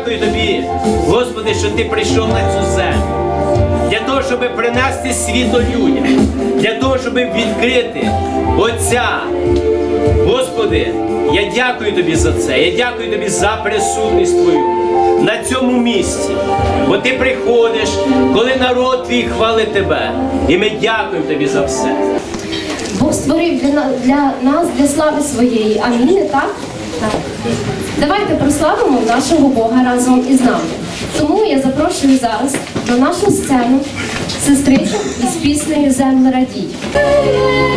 дякую тобі, Господи, що ти прийшов на цю землю. Для того, щоб принести світло людям, для того, щоб відкрити Отця. Господи, я дякую тобі за це. Я дякую тобі за присутність Твою на цьому місці. Бо ти приходиш, коли народ твій хвалить тебе. І ми дякуємо тобі за все. Бог створив для, нас, для слави своєї. Амінь, так? Давайте прославимо нашого Бога разом із нами. Тому я запрошую зараз на нашу сцену сестричок із піснею Земле радій.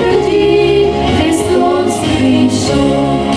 Радій, Христос прийшов,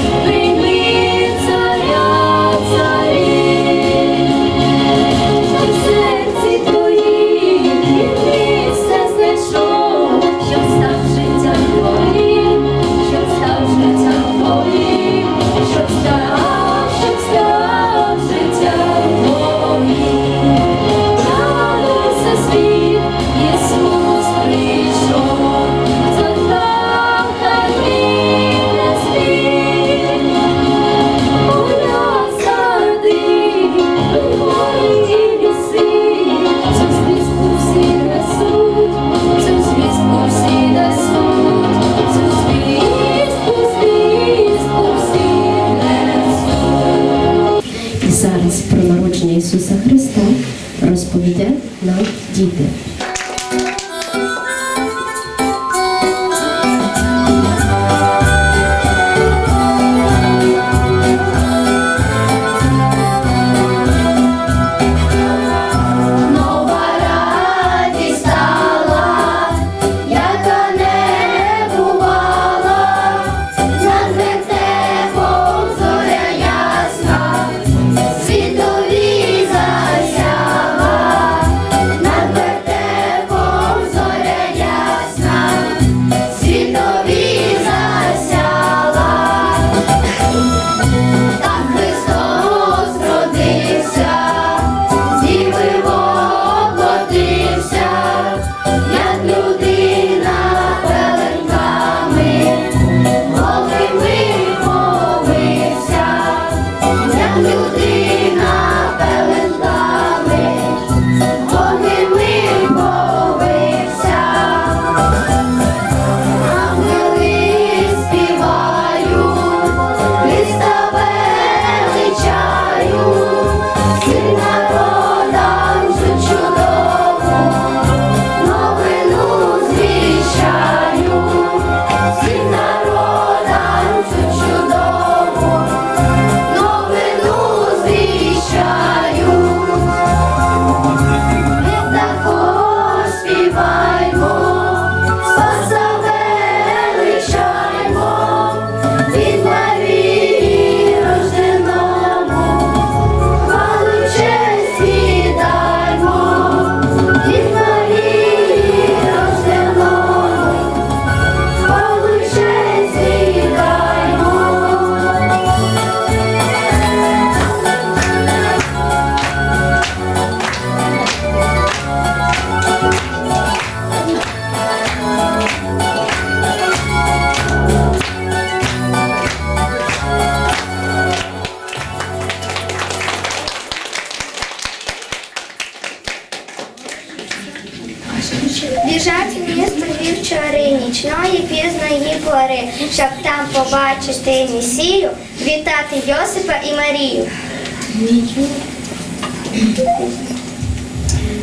нічної пізної пори, щоб там побачити Месію, вітати Йосипа і Марію.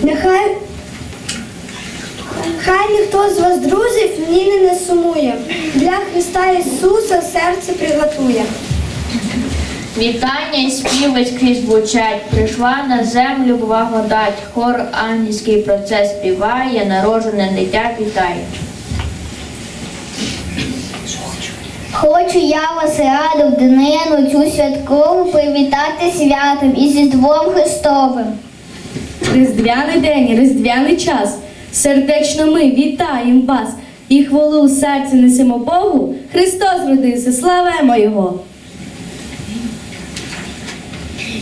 Нехай Хай ніхто з вас, друзів, ні не сумує. Для Христа Ісуса серце приготує. Вітання і співи скрізь звучать, прийшла на землю благодать, хор ангельський процес співає, народжене дитя вітає. Хочу я вас раду в днину цю святкову привітати святом і зі Різдвом Христовим. Різдвяний день, різдвяний час. Сердечно ми вітаємо вас і хвалу у серці несемо Богу. Христос родився, славемо Його.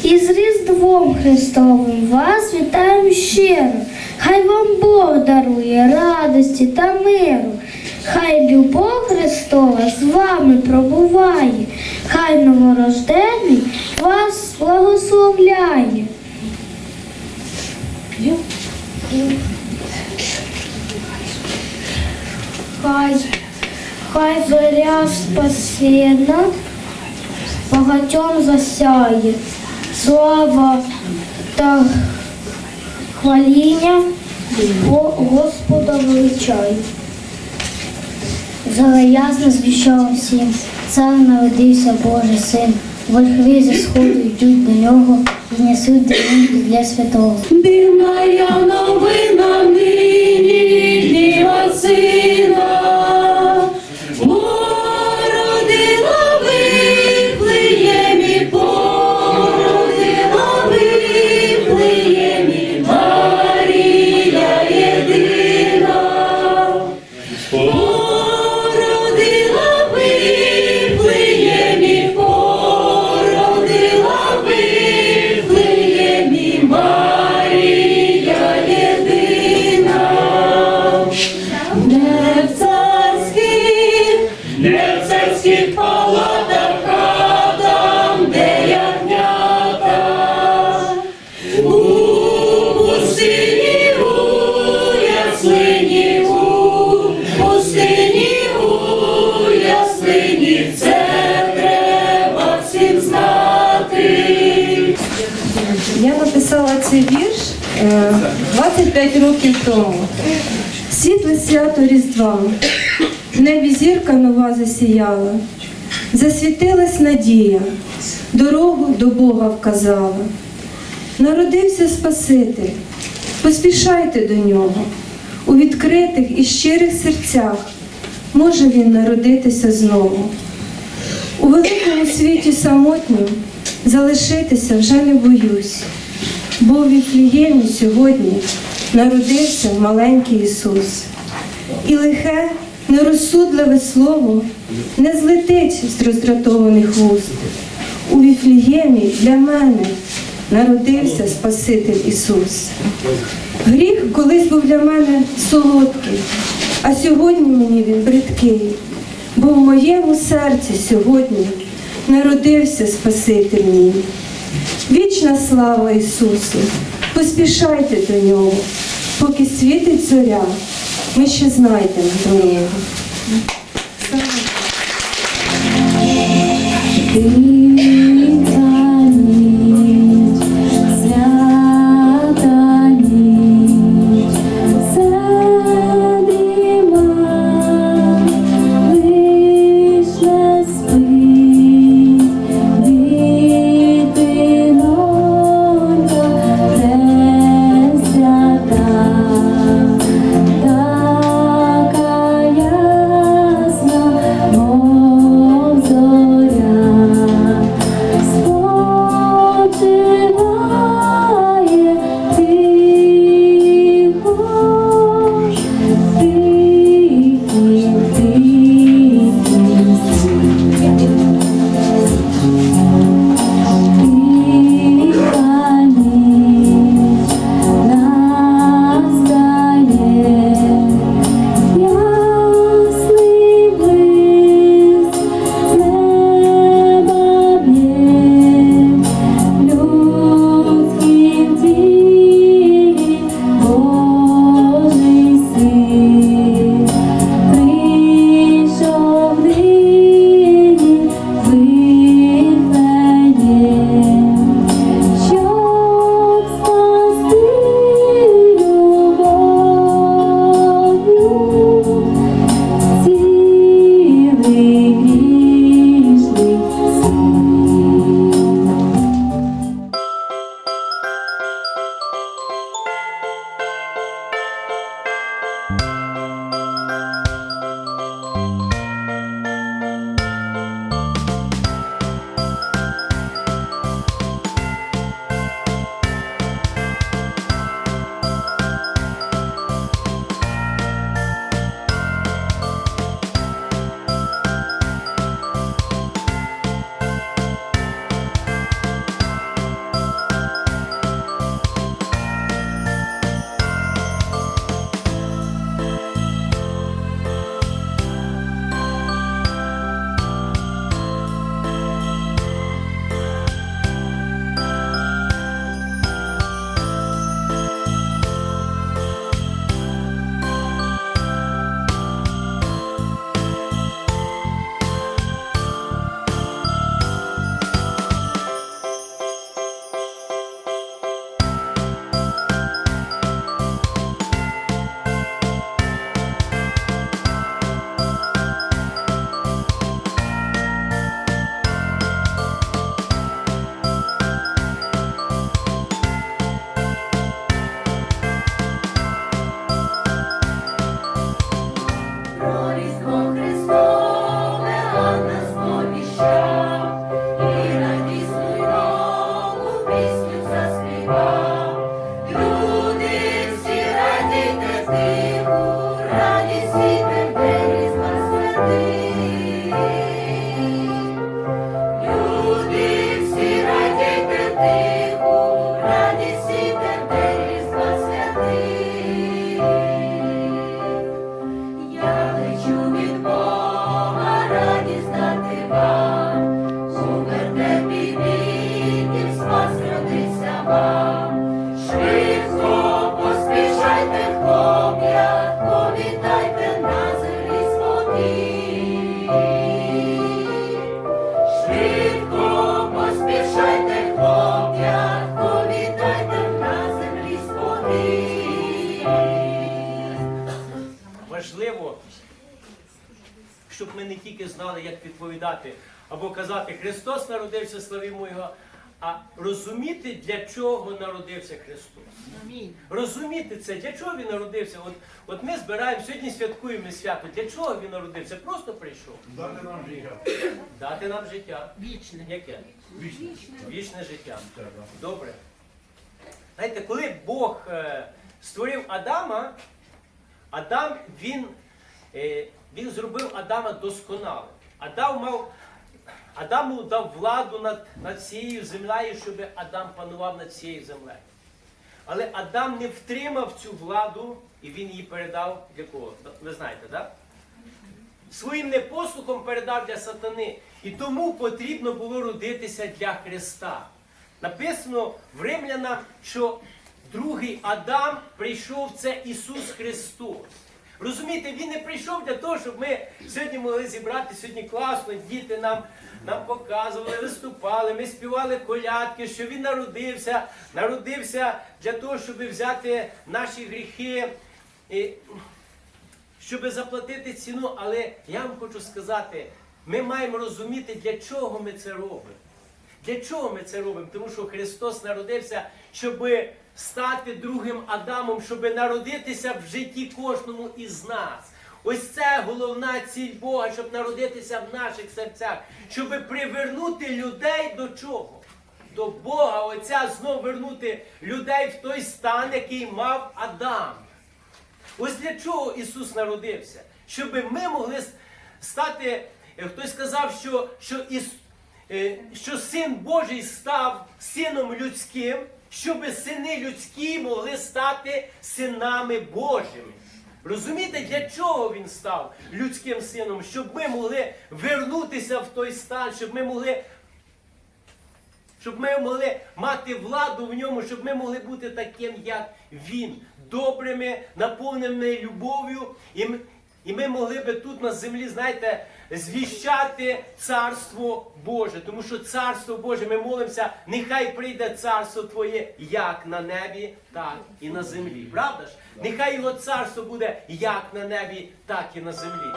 І з Різдвом Христовим вас вітаємо щиро. Хай вам Бог дарує радості та миру. Хай любов Христова з вами пробуває. хай новорождений вас благословляє. Хай, хай зоря спасена багатьом засяє, слава та хваління Господа величає. Ясно звіщав всім, цар народився Божий син. Верхви зі сходу йдуть до нього і несуть дарунки для святого. Дивна я новина нині діва сина. В палатах де ягнята. У пустині, у яслині, у пустині, у яслині, це треба всім знати. Я написала цей вірш е, 25 років тому. Світле свято Різдва, небі зірка нова засіяла, засвітилась надія, дорогу до Бога вказала. Народився Спаситель, поспішайте до нього, у відкритих і щирих серцях може він народитися знову. У великому світі самотнім залишитися вже не боюсь, бо в Віфліємі сьогодні народився маленький Ісус. І лихе, нерозсудливе слово не злетить з роздратованих вуст. У Віфліємі для мене народився Спаситель Ісус. Гріх колись був для мене солодкий, а сьогодні мені він бридкий, бо в моєму серці сьогодні народився Спаситель мій. Вічна слава Ісусу! Поспішайте до нього, поки світить зоря, ми ще знайдемо. Така Bye. Славімо Його, а розуміти, для чого народився Христос. Розуміти це, для чого він народився. От, от ми збираємо, сьогодні святкуємо свято. Для чого він народився? Просто прийшов. Дати нам життя. Дати нам життя. Вічне. Яке? Вічне. Вічне життя. Добре. Знаєте, коли Бог е, створив Адама, Адам він, е, він зробив Адама досконалим. Адам мав, Адаму дав владу над, над цією землею, щоб Адам панував над цією землею. Але Адам не втримав цю владу і він її передав для кого? Ви знаєте, так? Да? своїм непослухом передав для сатани. І тому потрібно було родитися для Христа. Написано в Римлянам, що другий Адам прийшов це Ісус Христос. Розумієте, Він не прийшов для того, щоб ми сьогодні могли зібрати сьогодні класно, діти нам, нам показували, виступали, ми співали колядки, що Він народився, народився для того, щоб взяти наші гріхи. І щоб заплатити ціну, але я вам хочу сказати, ми маємо розуміти, для чого ми це робимо. Для чого ми це робимо? Тому що Христос народився, щоб стати другим Адамом, щоб народитися в житті кожному із нас. Ось це головна ціль Бога, щоб народитися в наших серцях, щоб привернути людей до чого? До Бога, Отця знов вернути людей в той стан, який мав Адам. Ось для чого Ісус народився? Щоб ми могли стати, е, хтось сказав, що, що, Іс, е, що Син Божий став сином людським, щоб сини людські могли стати синами Божими. Розумієте, для чого він став людським сином? Щоб ми могли вернутися в той стан, щоб ми могли щоб ми могли мати владу в ньому, щоб ми могли бути таким, як він, добрими, наповненими любов'ю. І ми могли би тут на землі, знаєте, звіщати Царство Боже. Тому що Царство Боже, ми молимося, нехай прийде царство Твоє як на небі, так і на землі. Правда ж? Нехай його царство буде як на небі, так і на землі.